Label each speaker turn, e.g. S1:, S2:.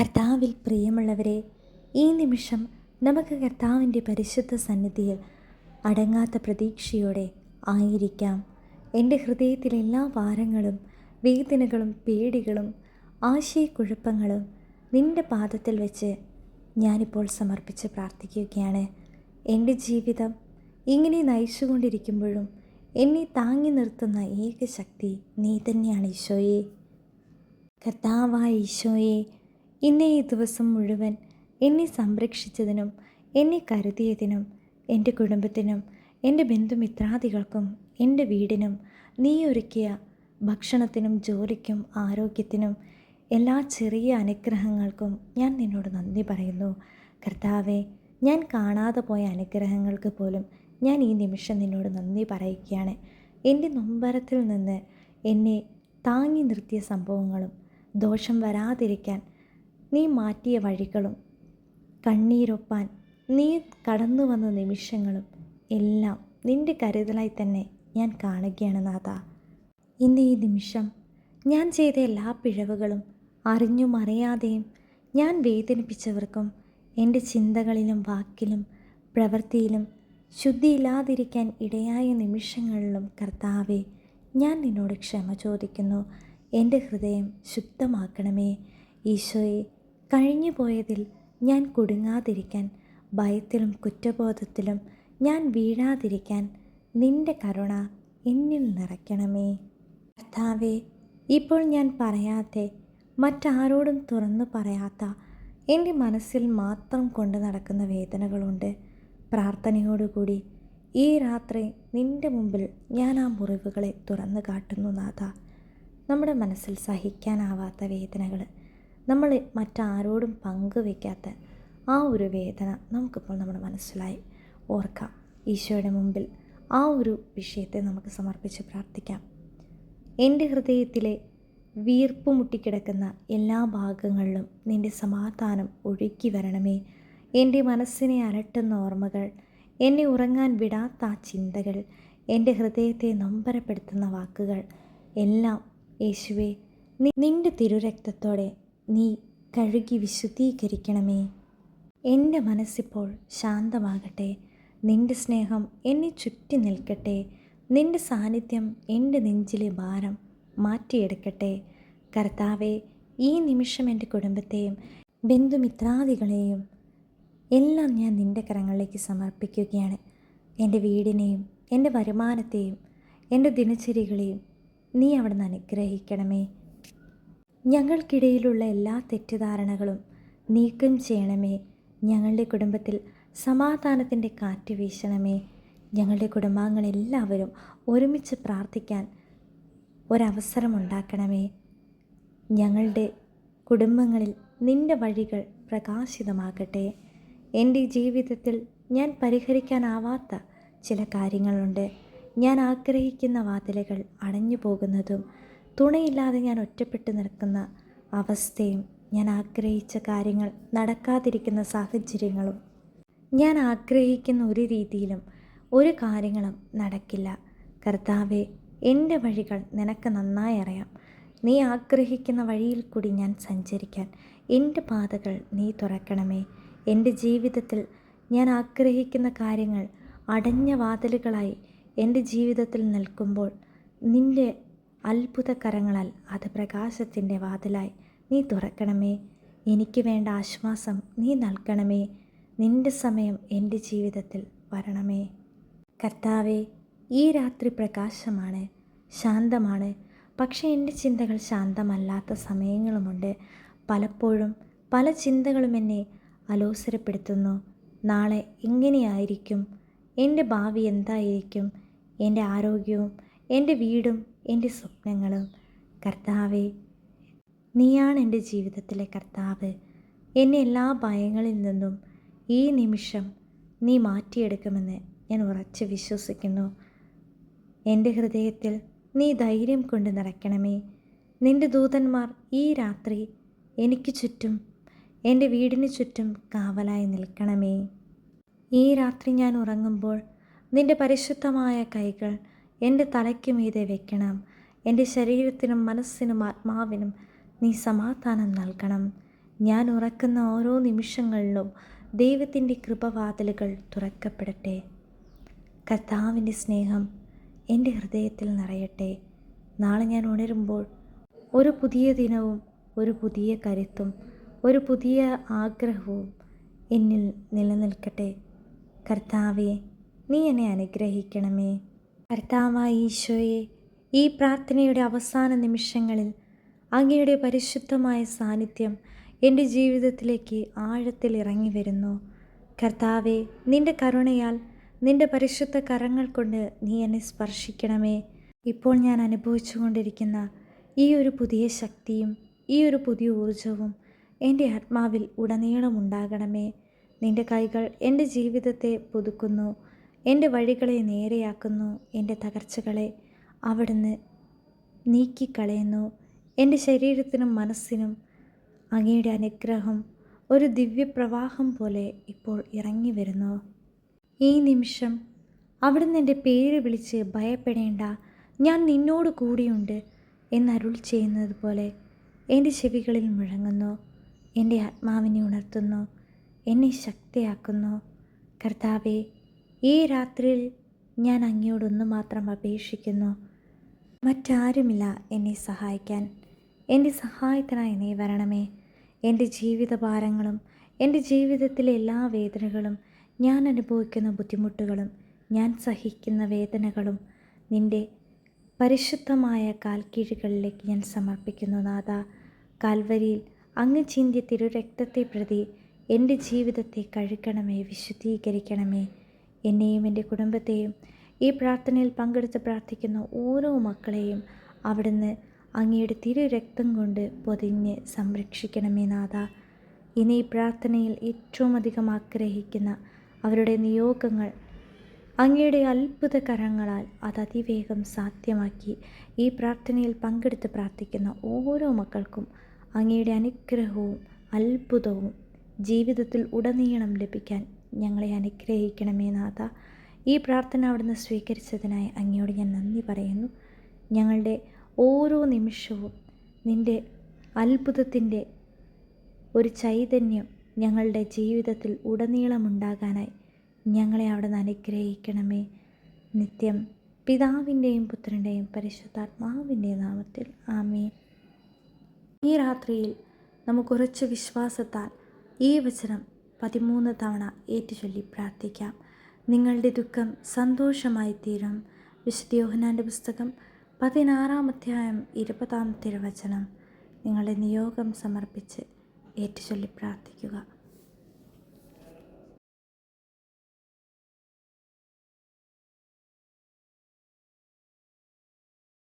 S1: കർത്താവിൽ പ്രിയമുള്ളവരെ ഈ നിമിഷം നമുക്ക് കർത്താവിന്റെ പരിശുദ്ധ സന്നിധിയിൽ അടങ്ങാത്ത പ്രതീക്ഷയോടെ ആയിരിക്കാം. എന്റെ ഹൃദയത്തിലെ എല്ലാ ഭാരങ്ങളും വേദനകളും പേടികളും ആശയക്കുഴപ്പങ്ങളും നിന്റെ പാദത്തിൽ വെച്ച് ഞാനിപ്പോൾ സമർപ്പിച്ച് പ്രാർത്ഥിക്കുകയാണ്. എന്റെ ജീവിതം ഇങ്ങനെ നയിച്ചുകൊണ്ടിരിക്കുമ്പോഴും എന്നെ താങ്ങി നിർത്തുന്ന ഏക ശക്തി നീ തന്നെയാണ് ഈശോയെ. കർത്താവായ ഈശോയെ ഇന്നേ ഈ ദിവസം മുഴുവൻ എന്നെ സംരക്ഷിച്ചതിനും എന്നെ കരുതിയതിനും എന്റെ കുടുംബത്തിനും എന്റെ ബന്ധുമിത്രാദികൾക്കും എന്റെ വീടിനും നീ ഒരുക്കിയ ഭക്ഷണത്തിനും ജോലിക്കും ആരോഗ്യത്തിനും എല്ലാ ചെറിയ അനുഗ്രഹങ്ങൾക്കും ഞാൻ നിന്നോട് നന്ദി പറയുന്നു. കർത്താവെ ഞാൻ കാണാതെ പോയ അനുഗ്രഹങ്ങൾക്ക് പോലും ഞാൻ ഈ നിമിഷം നിന്നോട് നന്ദി പറയുകയാണ്. എന്റെ നൊമ്പരത്തിൽ നിന്ന് എന്നെ താങ്ങി നിർത്തിയ സംഭവങ്ങളും ദോഷം വരാതിരിക്കാൻ നീ മാറ്റിയ വഴികളും കണ്ണീരൊപ്പാൻ നീ കടന്നു വന്ന നിമിഷങ്ങളും എല്ലാം നിന്റെ കരുതലായി തന്നെ ഞാൻ കാണുകയാണ് നാഥ. ഇന്ന് ഈ നിമിഷം ഞാൻ ചെയ്ത എല്ലാ പിഴവുകളും അറിഞ്ഞും അറിയാതെയും ഞാൻ വേദനിപ്പിച്ചവർക്കും എന്റെ ചിന്തകളിലും വാക്കിലും പ്രവൃത്തിയിലും ശുദ്ധിയില്ലാതിരിക്കാൻ ഇടയായ നിമിഷങ്ങളിലും കർത്താവെ ഞാൻ നിന്നോട് ക്ഷമ ചോദിക്കുന്നു. എന്റെ ഹൃദയം ശുദ്ധമാക്കണമേ. ഈശോയെ കഴിഞ്ഞു പോയതിൽ ഞാൻ കുടുങ്ങാതിരിക്കാൻ ഭയത്തിലും കുറ്റബോധത്തിലും ഞാൻ വീഴാതിരിക്കാൻ നിന്റെ കരുണ എന്നിൽ നിറയ്ക്കണമേ. കർത്താവെ ഇപ്പോൾ ഞാൻ പറയാതെ മറ്റാരോടും തുറന്നു പറയാത്ത എന്റെ മനസ്സിൽ മാത്രം കൊണ്ട് നടക്കുന്ന വേദനകളുണ്ട്. പ്രാർത്ഥനയോടുകൂടി ഈ രാത്രി നിന്റെ മുമ്പിൽ ഞാൻ ആ മുറിവുകളെ തുറന്നു കാട്ടുന്നു നാഥ. നമ്മുടെ മനസ്സിൽ സഹിക്കാനാവാത്ത വേദനകൾ നമ്മൾ മറ്റാരോടും പങ്കുവെക്കാത്ത ആ ഒരു വേദന നമുക്കിപ്പോൾ നമ്മുടെ മനസ്സിലായി. ഓർക്കാം. ഈശോയുടെ മുമ്പിൽ ആ ഒരു വിഷയത്തെ നമുക്ക് സമർപ്പിച്ച് പ്രാർത്ഥിക്കാം. എന്റെ ഹൃദയത്തിലെ വീർപ്പ് മുട്ടിക്കിടക്കുന്ന എല്ലാ ഭാഗങ്ങളിലും നിന്റെ സമാധാനം ഒഴുക്കി വരണമേ. എന്റെ മനസ്സിനെ അലട്ടുന്ന ഓർമ്മകൾ എന്നെ ഉറങ്ങാൻ വിടാത്ത ആ ചിന്തകൾ എന്റെ ഹൃദയത്തെ നൊമ്പരപ്പെടുത്തുന്ന വാക്കുകൾ എല്ലാം യേശുവെ നിന്റെ തിരുരക്തത്തോടെ നീ കഴുകി വിശുദ്ധീകരിക്കണമേ. എന്റെ മനസ്സിപ്പോൾ ശാന്തമാകട്ടെ. നിന്റെ സ്നേഹം എന്നെ ചുറ്റി നിൽക്കട്ടെ. നിന്റെ സാന്നിധ്യം എന്റെ നെഞ്ചിലെ ഭാരം മാറ്റിയെടുക്കട്ടെ. കർത്താവെ ഈ നിമിഷം എന്റെ കുടുംബത്തെയും ബന്ധുമിത്രാദികളെയും എല്ലാം ഞാൻ നിന്റെ കരങ്ങളിലേക്ക് സമർപ്പിക്കുകയാണ്. എന്റെ വീടിനെയും എന്റെ വരുമാനത്തെയും എന്റെ ദിനചര്യകളെയും നീ അവിടുന്ന് അനുഗ്രഹിക്കണമേ. ഞങ്ങൾക്കിടയിലുള്ള എല്ലാ തെറ്റിദ്ധാരണകളും നീക്കം ചെയ്യണമേ. ഞങ്ങളുടെ കുടുംബത്തിൽ സമാധാനത്തിന്റെ കാറ്റ് വീശണമേ. ഞങ്ങളുടെ കുടുംബാംഗങ്ങളെല്ലാവരും ഒരുമിച്ച് പ്രാർത്ഥിക്കാൻ ഒരവസരമുണ്ടാക്കണമേ. ഞങ്ങളുടെ കുടുംബങ്ങളിൽ നിന്റെ വഴികൾ പ്രകാശിതമാകട്ടെ. എന്റെ ജീവിതത്തിൽ ഞാൻ പരിഹരിക്കാനാവാത്ത ചില കാര്യങ്ങളുണ്ട്. ഞാൻ ആഗ്രഹിക്കുന്ന വാതിലുകൾ അടഞ്ഞു പോകുന്നതും തുണയില്ലാതെ ഞാൻ ഒറ്റപ്പെട്ട് നിൽക്കുന്ന അവസ്ഥയും ഞാൻ ആഗ്രഹിച്ച കാര്യങ്ങൾ നടക്കാതിരിക്കുന്ന സാഹചര്യങ്ങളും ഞാൻ ആഗ്രഹിക്കുന്ന ഒരു രീതിയിലും ഒരു കാര്യങ്ങളും നടക്കില്ല. കർത്താവെ എന്റെ വഴികൾ നിനക്ക് നന്നായി അറിയാം. നീ ആഗ്രഹിക്കുന്ന വഴിയിൽ കൂടി ഞാൻ സഞ്ചരിക്കാൻ എന്റെ പാതകൾ നീ തുറക്കണമേ. എന്റെ ജീവിതത്തിൽ ഞാൻ ആഗ്രഹിക്കുന്ന കാര്യങ്ങൾ അടഞ്ഞ വാതിലുകളായി എന്റെ ജീവിതത്തിൽ നിൽക്കുമ്പോൾ നിന്റെ അത്ഭുത കരങ്ങളാൽ അത് പ്രകാശത്തിന്റെ വാതിലായി. നീ തുറക്കണമേ. എനിക്ക് വേണ്ട ആശ്വാസം നീ നൽകണമേ. നിന്റെ സമയം എന്റെ ജീവിതത്തിൽ വരണമേ. കർത്താവെ ഈ രാത്രി പ്രകാശമാണ് ശാന്തമാണ്. പക്ഷേ എന്റെ ചിന്തകൾ ശാന്തമല്ലാത്ത സമയങ്ങളുമുണ്ട്. പലപ്പോഴും പല ചിന്തകളും എന്നെ അലോസരപ്പെടുത്തുന്നു. നാളെ എങ്ങനെയായിരിക്കും എന്റെ ഭാവി എന്തായിരിക്കും? എന്റെ ആരോഗ്യവും എന്റെ വീടും എന്റെ സ്വപ്നങ്ങളും കർത്താവേ നീയാണ് എന്റെ ജീവിതത്തിലെ കർത്താവ്. എന്നെ എല്ലാ ഭയങ്ങളിൽ നിന്നും ഈ നിമിഷം നീ മാറ്റിയെടുക്കുമെന്ന് ഞാൻ ഉറച്ച് വിശ്വസിക്കുന്നു. എന്റെ ഹൃദയത്തിൽ നീ ധൈര്യം കൊണ്ട് നിറയ്ക്കണമേ നിന്റെ ദൂതന്മാർ ഈ രാത്രി എനിക്ക് ചുറ്റും എന്റെ വീടിന് ചുറ്റും കാവലായി നിൽക്കണമേ. ഈ രാത്രി ഞാൻ ഉറങ്ങുമ്പോൾ നിന്റെ പരിശുദ്ധമായ കൈകൾ എന്റെ തലയ്ക്ക് മീതെ വെക്കണം. എന്റെ ശരീരത്തിനും മനസ്സിനും ആത്മാവിനും നീ സമാധാനം നൽകണം. ഞാൻ ഉറക്കുന്ന ഓരോ നിമിഷങ്ങളിലും ദൈവത്തിന്റെ കൃപവാതിലുകൾ തുറക്കപ്പെടട്ടെ. കർത്താവിന്റെ സ്നേഹം എന്റെ ഹൃദയത്തിൽ നിറയട്ടെ. നാളെ ഞാൻ ഉണരുമ്പോൾ ഒരു പുതിയ ദിനവും ഒരു പുതിയ കരുത്തും ഒരു പുതിയ ആഗ്രഹവും എന്നിൽ നിലനിൽക്കട്ടെ. കർത്താവെ നീ എന്നെ അനുഗ്രഹിക്കണമേ. കർത്താവായ ഈശോയെ ഈ പ്രാർത്ഥനയുടെ അവസാന നിമിഷങ്ങളിൽ അങ്ങയുടെ പരിശുദ്ധമായ സാന്നിധ്യം എന്റെ ജീവിതത്തിലേക്ക് ആഴത്തിൽ ഇറങ്ങി വരുന്നു. കർത്താവെ നിന്റെ കരുണയാൽ നിന്റെ പരിശുദ്ധ കരങ്ങൾ കൊണ്ട് നീ എന്നെ സ്പർശിക്കണമേ. ഇപ്പോൾ ഞാൻ അനുഭവിച്ചു കൊണ്ടിരിക്കുന്ന ഈ ഒരു പുതിയ ശക്തിയും ഈ ഒരു പുതിയ ഊർജവും എന്റെ ആത്മാവിൽ ഉടനീളം ഉണ്ടാകണമേ. നിന്റെ കൈകൾ എന്റെ ജീവിതത്തെ പുതുക്കുന്നു. എന്റെ വഴികളെ നേരെയാക്കുന്നു എന്റെ തകർച്ചകളെ. അവിടുന്ന് നീക്കിക്കളയുന്നു എന്റെ ശരീരത്തിനും മനസ്സിനും അങ്ങയുടെ അനുഗ്രഹം. ഒരു ദിവ്യപ്രവാഹം പോലെ ഇപ്പോൾ ഇറങ്ങി വരുന്നു. ഈ നിമിഷം അവിടുന്ന് എന്റെ പേര് വിളിച്ച് ഭയപ്പെടേണ്ട ഞാൻ നിന്നോട് കൂടിയുണ്ട് എന്നരുൾ ചെയ്യുന്നത് പോലെ എന്റെ ചെവികളിൽ മുഴങ്ങുന്നു. എന്റെ ആത്മാവിനെ ഉണർത്തുന്നു. എന്നെ ശക്തിയാക്കുന്നു. കർത്താവെ ഈ രാത്രിയിൽ ഞാൻ അങ്ങയോടൊന്നു മാത്രം അപേക്ഷിക്കുന്നു. മറ്റാരുമില്ല എന്നെ സഹായിക്കാൻ. എന്റെ സഹായത്തിനായി നീ വരണമേ. എന്റെ ജീവിതഭാരങ്ങളും എന്റെ ജീവിതത്തിലെ എല്ലാ വേദനകളും ഞാൻ അനുഭവിക്കുന്ന ബുദ്ധിമുട്ടുകളും ഞാൻ സഹിക്കുന്ന വേദനകളും നിന്റെ പരിശുദ്ധമായ കാൽക്കീഴുകളിലേക്ക് ഞാൻ സമർപ്പിക്കുന്നു നാഥ. കാൽവരിയിൽ അങ്ങ് ചിന്തിയ തിരുരക്തത്തെ പ്രതി എന്റെ ജീവിതത്തെ കഴുകണമേ വിശുദ്ധീകരിക്കണമേ. എന്നെയും എന്റെ കുടുംബത്തെയും ഈ പ്രാർത്ഥനയിൽ പങ്കെടുത്ത് പ്രാർത്ഥിക്കുന്ന ഓരോ മക്കളെയും അവിടുന്ന് അങ്ങയുടെ തിരു രക്തം കൊണ്ട് പൊതിഞ്ഞ് സംരക്ഷിക്കണമേ നാഥ. ഇനി ഈ പ്രാർത്ഥനയിൽ ഏറ്റവും അധികം ആഗ്രഹിക്കുന്ന അവരുടെ നിയോഗങ്ങൾ അങ്ങയുടെ അത്ഭുത കരങ്ങളാൽ അത് അതിവേഗം സാധ്യമാക്കി ഈ പ്രാർത്ഥനയിൽ പങ്കെടുത്ത് പ്രാർത്ഥിക്കുന്ന ഓരോ മക്കൾക്കും അങ്ങയുടെ അനുഗ്രഹവും അത്ഭുതവും ജീവിതത്തിൽ ഉടനീളം ലഭിക്കാൻ ഞങ്ങളെ അനുഗ്രഹിക്കണമേ നാഥ. ഈ പ്രാർത്ഥന അവിടുന്ന് സ്വീകരിച്ചതിനായി അങ്ങയോട് ഞാൻ നന്ദി പറയുന്നു. ഞങ്ങളുടെ ഓരോ നിമിഷവും നിന്റെ അത്ഭുതത്തിന്റെ ഒരു ചൈതന്യം ഞങ്ങളുടെ ജീവിതത്തിൽ ഉടനീളമുണ്ടാകാനായി ഞങ്ങളെ അവിടുന്ന് അനുഗ്രഹിക്കണമേ. നിത്യം പിതാവിന്റെയും പുത്രന്റെയും പരിശുദ്ധാത്മാവിന്റെ നാമത്തിൽ ആമേ ഈ രാത്രിയിൽ നമുക്കുറച്ച് വിശ്വാസത്താൽ ഈ വചനം പതിമൂന്ന് തവണ ഏറ്റുചൊല്ലി പ്രാർത്ഥിക്കാം. നിങ്ങളുടെ ദുഃഖം സന്തോഷമായി തീരും വിശുദ്ധ യോഹനാന്റെ പുസ്തകം പതിനാറാം അധ്യായം ഇരുപതാം തിരുവചനം. നിങ്ങളുടെ നിയോഗം സമർപ്പിച്ച് ഏറ്റുചൊല്ലി പ്രാർത്ഥിക്കുക.